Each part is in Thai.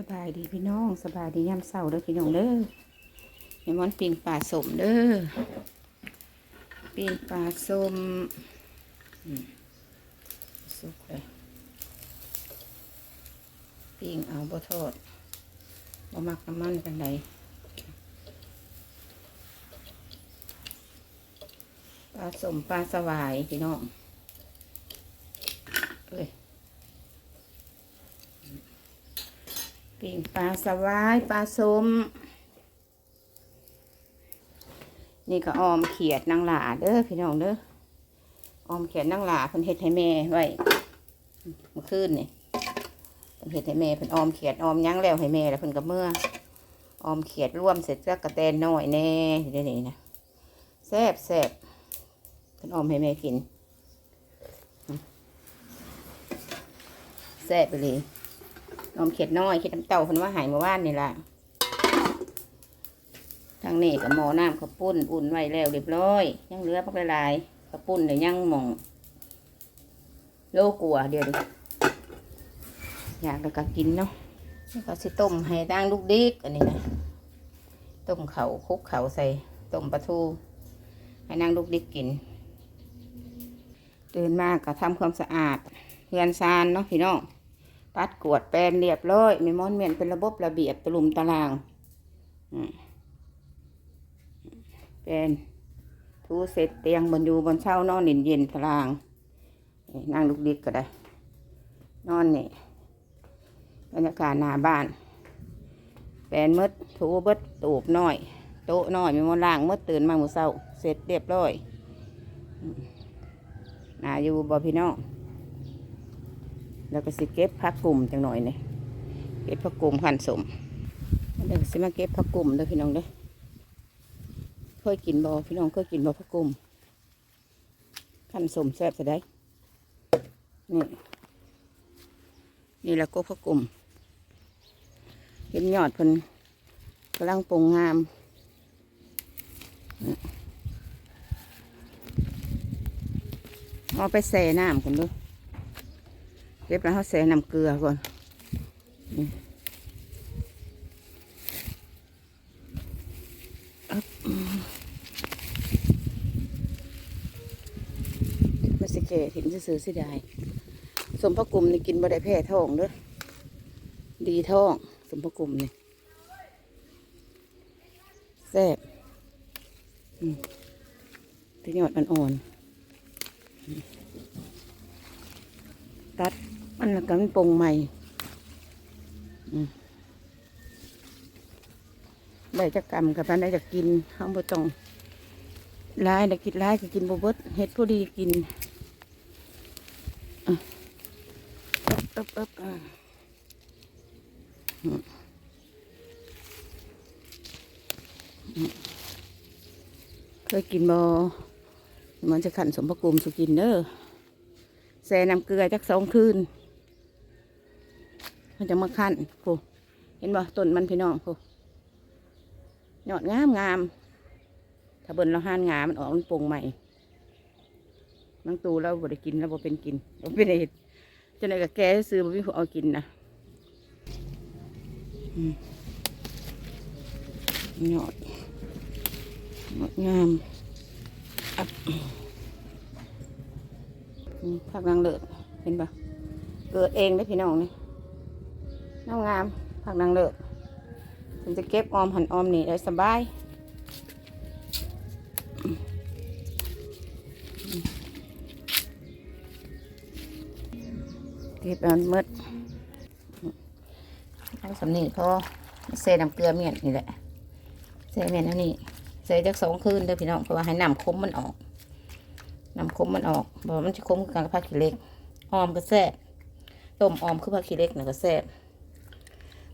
สบายดีพี่น้องสบายดียามเศร้าเด้อพี่น้องเด้อเฮมอนปิงปลาสมเด้อปิงปลาสมอืมสุกเลยปิงเอาบ่ทอดบ่มักน้ำมันกันใดปลาสมปลาสวายพี่น้องเอ้ย ปิ่งปลาสวายปลาส้ม นี่ก็ออมเขียดนางหลาเด้อพี่น้องเด้อออมเขียดนางหลาเพิ่นเฮ็ดให้แม่ไว้เมื่อคืนนี่เพิ่นเฮ็ดให้แม่เพิ่นออมเขียดออมยั้งแล้วให้แม่แล้วเพิ่นก็เมื่อออมเขียดร่วมเสร็จแล้วกระแตนน้อยแน่เดี๋ยวนี้นะแซ่บแซ่บเพิ่นออมให้แม่กินแซ่บไปเลย นมเข็ดน้อยเข็ดน้ำเต่าเพิ่นว่าหายเมื่อวานนี่ล่ะทางนี้กับหมอน้ำข้าวปุ้นอุ่นไว้แล้วเรียบร้อย ยังเหลือพักละลายข้าวปุ้นเดี๋ยวยังหมองโลกัวเดี๋ยวดิอยากแล้วก็กินเนาะนี่ก็สิต้มให้ตั้งลูกดิกอันนี้นะต้มเขาคุกเขาใส่ต้มปลาทูให้นางลูกดิกกินตื่นมากก็ทำความสะอาดเรือนซานเนาะพี่น้อง ปัดกวดแปลนเรียบร้อยมีมอนเมียนเป็นระบบระเบียบตลุมตารางอืมแปลนทูเสร็จเตียงบนอยู่บนเช่านอนเย็นเย็นตารางนั่งลุกดิกก็ได้ นอนนี่บรรยากาศหน้าบ้านแปลนหมดทูเบิดตูบน้อย โต๊ะน้อยมีมอนล่างหมดตื่นมาหมู่เช้า เสร็จเรียบร้อยน่าอยู่บ่พี่น้อง แล้วก็สิเก็บผักกลุ่มจังหน่อยเนี่ยเก็บผักกลุ่มขันสมเดี๋ยวสิมาเก็บผักกลุ่มเด้อพี่น้องเด้อเคยกินบ่พี่น้องเคยกินบ่ผักกลุ่มขันสมแซ่บจะได้นี่นี่แหละก็ผักกลุ่มเห็นยอดเพิ่นกำลังปรุงงามเอาไปใส่น้ำกันดู เก็บแล้วเขาใส่น้ำเกลือก่อนมาสิเกตเห็นซื้อสิได้สมพระกลุ่มนี่กินบ่ได้แพ้ท้องเด้อดีท้อง สมพระกลุ่มนี่แซ่บอืมที่ยอดอ่อนตัด มันละกันปรุงใหม่ได้จะกรรมกับพันได้จะกินห้องบ่ต้องร้ายได้กินร้ายก็กินบ่เบิดเฮ็ดพอดีกินเอ๊บเอ๊บเอ๊บอืมเคยกินบ่มันจะขันสมประกุมสุกินเด้อแช่น้ำเกลือจักสองคืน มันจะมาขั้นโูเห็นบ่ต้นมันพี่น้องโูยอดงามงามถ้าเบิ่นเราห้านงามันออกมันปงใหม่นังตูเราบ่ได้กินแล้วบ่เป็นกินบ่เป็นเห็ดจะไหนกับแกซื้อบ่มีผู้เอากินนะอืมยอดงดงามอักนางเลิศเห็นปะเกิดเองได้พี่น้องนี่ น้ำงามผักนางเลิศผมจะเก็บออมหันออมนี่ได้สบายเก็บเอันมืดอืมเอาสำนีพอเซน้ำเกลือเมียนนี่แหละเซเมียนนี้เซจักสองคืนเด้อพี่น้องเพราะว่าให้น้ำคมมันออกน้ำคมมันออกบอกมันจะคมกับผักขี้เล็กออมก็แซ่บต้มออมคือผักขี้เล็กนะก็แซ่บ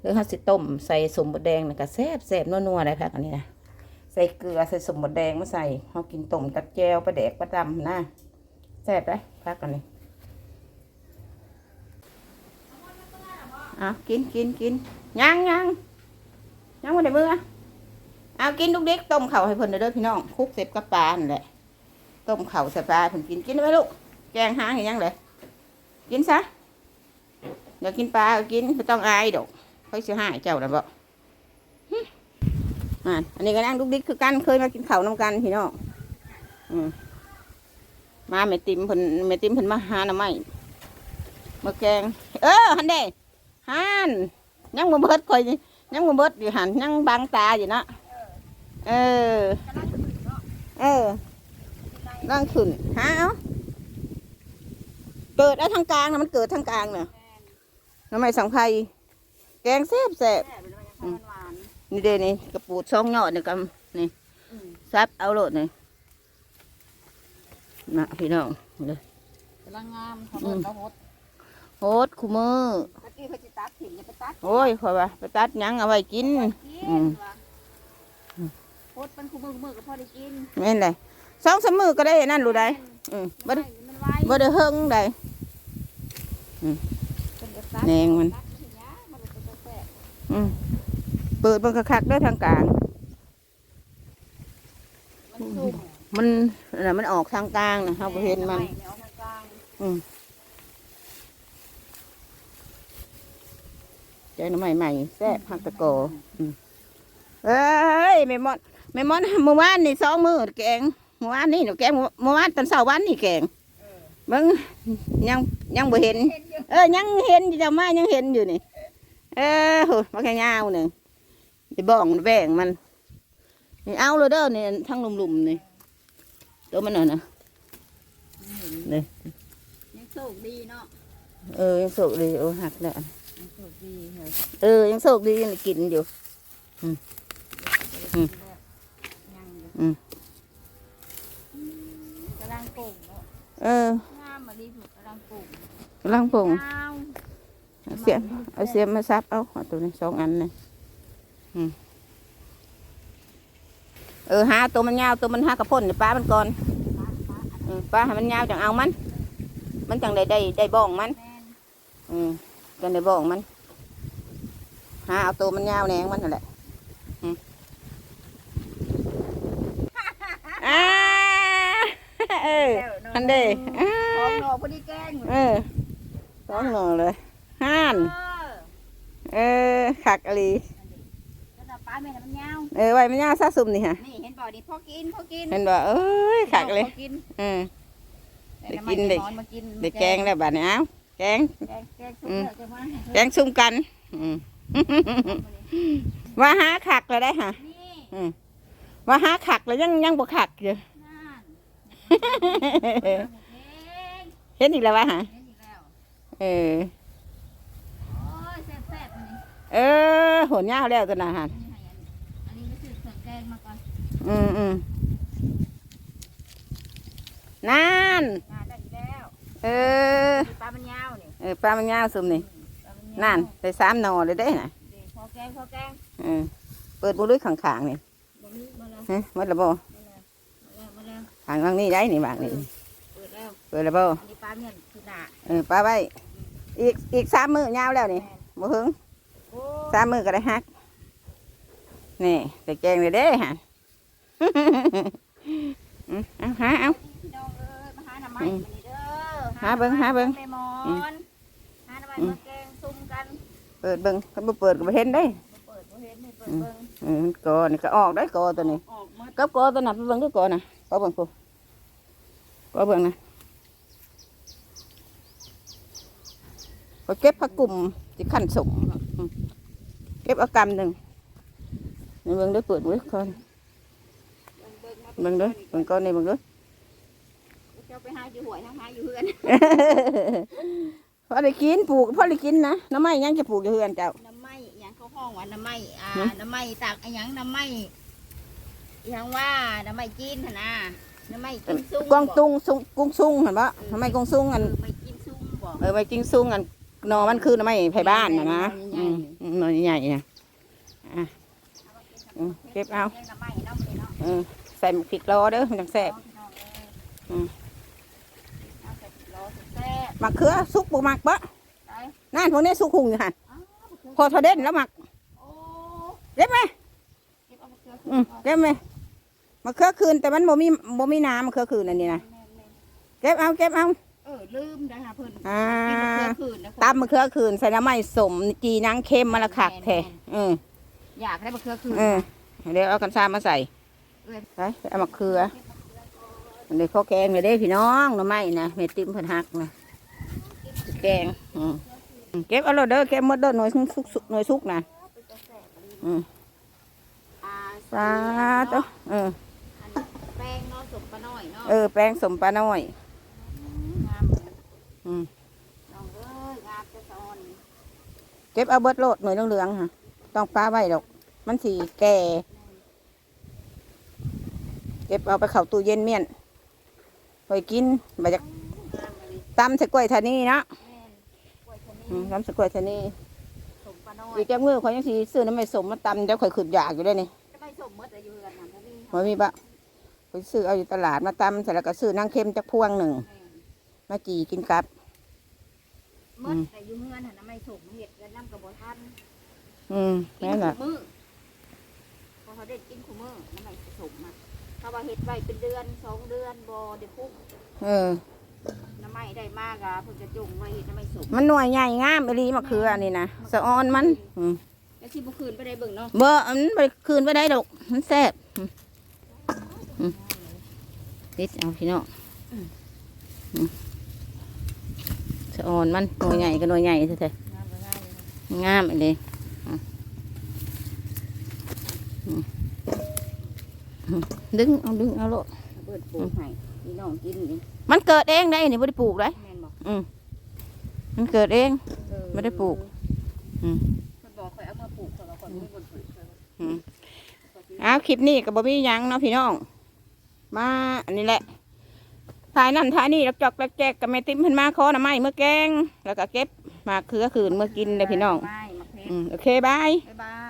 หรือถ้าสิต้มใส่สมบดแดงนะก็แซ่บแซ่บนัวๆได้ผักอันนี้นะใส่เกลือใส่สมบดแดงมาใส่เขากินต้มกับแจวปลาแดกปลาดำนะแซ่บได้ผักอันนี้อะกินกินกินยังยังยังมาได้มืออะเอากินลูกเด็กต้มเข่าให้เพิ่นเด้อพี่น้องคุกเสร็จกับปลานแหละต้มเข่าใส่ปลาผมกินกินได้ไหมลูกแกงหางอย่างยังเลยกินซะอยากกินปลาก็กินไม่ต้องอายดอก เขาสิหายเจ้าแล้วบ่หึอ่านอันนี้ก็นั่งดุกดิกคือกันเคยมากินข้าวน้ำกันพี่น้องมาแม่ติมเพิ่นแม่ติมเพิ่นมาหาหน่อไม้มาแกง เออหันเด้หันยังบ่เบิดข่อยยังบ่เบิดอยู่หันยังบางตาอยู่นะเออ เออนั่งขึ้นหาเอาเกิดเอาทางกลางนะมันเกิดทางกลางเน่ะน้ำไม้สังไพร แกงแซ่บแซ่บแซ่บเลยมันยังหวานนี่เด้นี่กระปูดช่องยอดนี่กำนี่ๆอืมซับเอาโลดนี่นะพี่น้องเลยกำลังงามเขาเปิดเขาโฮดโหดคูมือตะกี้เขาจะตัดถิ่นจะไปตัดโอ้ยขอยว่าไปตัดหยังเอาไว้กินกิอืนมว่ะโฮดเป็นคู่มือคู่มือก็พอได้กินแม่นเลยสองสามมือก็ได้นั่นรู้ได้อืมบ่มันได้มันไวบ่ได้เฮิงได้เป็นกระตัดแหนงมัน อืมเปิดเบิ่งคักๆเด้วยทางกลาง มันซุ่มมันน่ะมันออกทางกลางนะเฮาบ่เห็นมันไเอาทางกลางอืมใจน้ำใหม่ใหม่แซ่บผักตะโกอืมเอ้ยแม่มอนแม่มอนเมื่อวานนี่สองมือแกงเมื่อวานนี่หนูแกงเมื่อวานตอนเช้าวันนี่แกงเบิ่งยังยังบ่เห็นเห็นอยู่เออยังเห็นอยู่จะมายังเห็นอยู่นี่ เออโหมาแค่ยาวหนึ่งไปบ้องแบ่งมันนี่เอาเลยเด้อนี่ทั้งหลุมๆนี่ตัวมันน่ะนะนี่ยังโชคดีเนาะเออยังโศกดีโอ้หักแล้วยังโชคดีเฮ้ยเออยังโศกดียังกินอยู่อืมยังอยู่อืมกำลังปลูกเนาะเอองามมาดีถูกกำลังปลูกกำลังปรุงยาว เอาเสียมเอาเสียมมาซับเอาเอาตัวนี้สองอันนี่อืมเออหาตัวมันยาวตัวมันหากระพ่นนี่ป้ามันก่อนเออป้าให้มันยาวจังเอามัน มันจังได้ได้ได้บ้องมันแม่นอืมจังได้บ้องมันหาเอาตัวมันยาวแหนงมันนั่นแหละอืมอ่าเออแล้วอันเด้อ่าท้องหนอพอดีแกงเออสองหน่อเลย ห้านเออเออขักอะไรแล้วเราป้าแม่น่ะมันยาวเออไว้มันยาวซะซุ่มนี่ฮะนี่เห็นบ่อนี่พอกินพอกินเห็นบ่เอ้ยขักเลยพอกินอืมแต่ได้น้ำกินมันได้นอนมากินได้แกงแล้วบัดนี้เอาแกงแกงแกงทุกอืมเรื่องจะมาให้แกงซุ่มกันอืมว่าหาขักเลยได้ฮะนี่อืมว่าหาขักแล้วยังยังบ่ขักอยู่นั่นเองเห็นอีกแล้ววะฮะเห็นอีกแล้วเออ โอ้ยแซ่บๆอันนี้ เออโหนยาวแล้วตัวน่ะฮะอันนี้ให้อันนี้อันนี้ไม่ซื้อเครื่องแกงมาก่อนอืมอืมนั่นงานได้อีกแล้วเออมีปลามันยาวนี่เออปลามันยาวซุ่มนี่ปลามันยาวนั่นได้สามหนอเลยได้น่ะเดี๋ยวพอแกงพอแกงเออเปิดบุรุษข้างๆนี่บ่มีมาแล้วฮะหมดและบ่มาแล้วมาแล้วทางบางนี้ได้นี่บางนี่เปิดแล้วเปิดและบ่อันนี้ปลาเมียนคือหนาเออปลาไว้อีกอีกสามมือยาวแล้วนี่บ่ถึงโอ้ สามมือก็ได้ฮัก นี่แต่แกงเลยเด้ฮะอืมเอาหาเอาพี่น้องเอ้ยมาหาหน่อไม้อืมมานี่เด้อหาเบิ่งหาเบิ่งแม่หมออืมนหาหน่อไม้มาแกงซุ่มกันเปิดเบิ่งคันบ่เปิดก็บ่เห็นได้เปิดบ่เห็นนี่เปิดเบิ่งเออมันกอนี่ก็ออกได้กอตัวนี้ออกหมดกับกอตัวนั้นไปเบิ่งก็กอน่ะกอเบิ่งกูกอเบิ่งนะก็เก็บผักกลุ่มที่ขั้นสมอืมเก็บเอากำหนึ่งนี่เบิ่งเด้อเปิดเบิ่งก่อนเบิ่งเบิ่งมาเบิ่งเด้อเบิ่งก่อนนี่เบิ่งเด้อเจ้าไปหาอยู่หวยนะหาอยู่เฮือนพอได้กินปลูกพอได้กินนะน้ำไม้ยังจะปลูกอยู่เฮือนเจ้าน้ำไม้อหยังเขาห้องว่าน้ำไม้อ่าหืมน้ำไม้ตากอหยังน้ำไม้อหยังว่าน้ำไม้กินหั่นนะน้ำไม้กินซุ่มกวางตุ้งซุงกุ้งซุงเห็นปะน้ำไม้กุ้งซุงเออันอไม่กินซุ่มบ่เออไม้กิ้งซุงอันหนอมันคือน้ำไม้ไผ่บ้านนะนะอืมอืม หนอใหญ่ๆนะอะอืมเก็บเอาลี้ยงน้ำไม้เนาะมื้อนี้เนาะเออใส่หมกพริกรอเด้อมันจังแซ่บพี่น้องเอ้ยอืมเอาใส่รอแซ่บหมักเขือสุกบุมักปะๆไปนั่นพวกนี้สุกหุงอยู่หันอ้าวมะเขือพอทอเด่นแล้วหมักโอ้เก็บไหมเก็บเอามะเขืออืมเก็บไหมมะเขือคืนแต่มันบ่มีบ่มีน้ำมะเขือคืนอันนี้นะแม่นๆเก็บเอาเก็บเอา เเออลืมได้ค่ะเพิ่นอ่า กินมะเขือคืนนะตำมะเขือคืนใส่น้ำไม้สมจีนางเค็มมาละคักแท้เอออยากได้มะเขือคืนเออเดี๋ยวเอากันซ่ามาใส่เอ้ยไปไปเอามะเขืออันนี้ข้าวแกงเลยเด้พี่น้องหน่อไม้นะเม็ดติ้มเพิ่นหักนะแกงอืมเก็บเอาเลยเด้อเก็บหมดเด้อหน่วยสุกสุกหน่วยสุกนะอืมอ่าสาธุเออ อันนี้แป้งเนาะสมปลาน้อยเนาะ เออแป้งสมปลาน้อยงามเลย อืมน้องเอ้ยงามจะสอนเก็บเอาเบิดโลดหน่วยเหลืองๆค่ะ ต้องปลาไว้ดอก มันสีแก่ เก็บเอาไปเข้าตู้เย็นเมี่ยนไปกินไปจากงามเลยตำใส่กล้วยทานีเนาะแม่นกล้วยชะนีอืมตำใส่กล้วยทานีสมปลาน้อยอีกแก้มือเขายังสีซื้อน้ำไม่สมมาตำเดี๋ยวข่อยขึ้นอยากอยู่ด้วยนี่จะไม่สมมติอายุกันนั่นนะพี่บ่มีปะไปซื้อเอาอยู่ตลาดมาตำเสร็จแล้วก็ซื้อนั่งเค็มจักพวงหนึ่ง แม่นมาจีกินกับ มดแต่อยู่เฮือนหันน่ะไม่สมเห็ดกันน้ำกระบอกทันอืมกินแม่นขูล่ะมือพอเขาเด็ดกินขูมือน้ำไม่สมอะถ้าว่าเห็ดไว้เป็นเดือนสองเดือนบ่เดี๋ยวพุกเออ น้ำไม่ได้มากอะเพิ่นจะจุ่มไว้เห็ดน้ำไม่สมมันหน่วยใหญ่งามอีหลีมะเขืออันนี้นะสะออนมัน อืมแล้วที่บุคืนไปได้เบิ่งเนาะเบอร์มันไปคืนไปได้ดอก มันแซ่บอืมอืมนิดเอาพี่น้องอืมสะออนมันหน่วยใหญ่ก็หน่วยใหญ่แท้งามเลยงามเลยๆงามอันนี้อืมอืมอืมดึงเอาดึงเอาโลดเปิดปลูกให้พี่น้องกินนี่มันเกิดเองได้นี่ไม่ได้ปลูกเลยแม่นบอกอืมมันเกิดเองเออไม่ได้ปลูก อืมเพิ่นบอกข่อยเอามาปลูกข่อยว่าข่อยไม่บ่ปลูกข่อยว่าอืมเอาคลิปนี้กับบอบี้ยังเนาะพี่น้อง มาอันนี้แหละ ถ่ายนั่นถ่ายนี่รับจอกแล้วแจกกับแม่ติ้มเพิ่นมาขอหน่อไม้เมื่อแกง แล้วก็เก็บมาเคือคืนเมื่อกินเลยพี่น้อง ไม่มาเพชอืมโอเคบาย บ๊ายบาย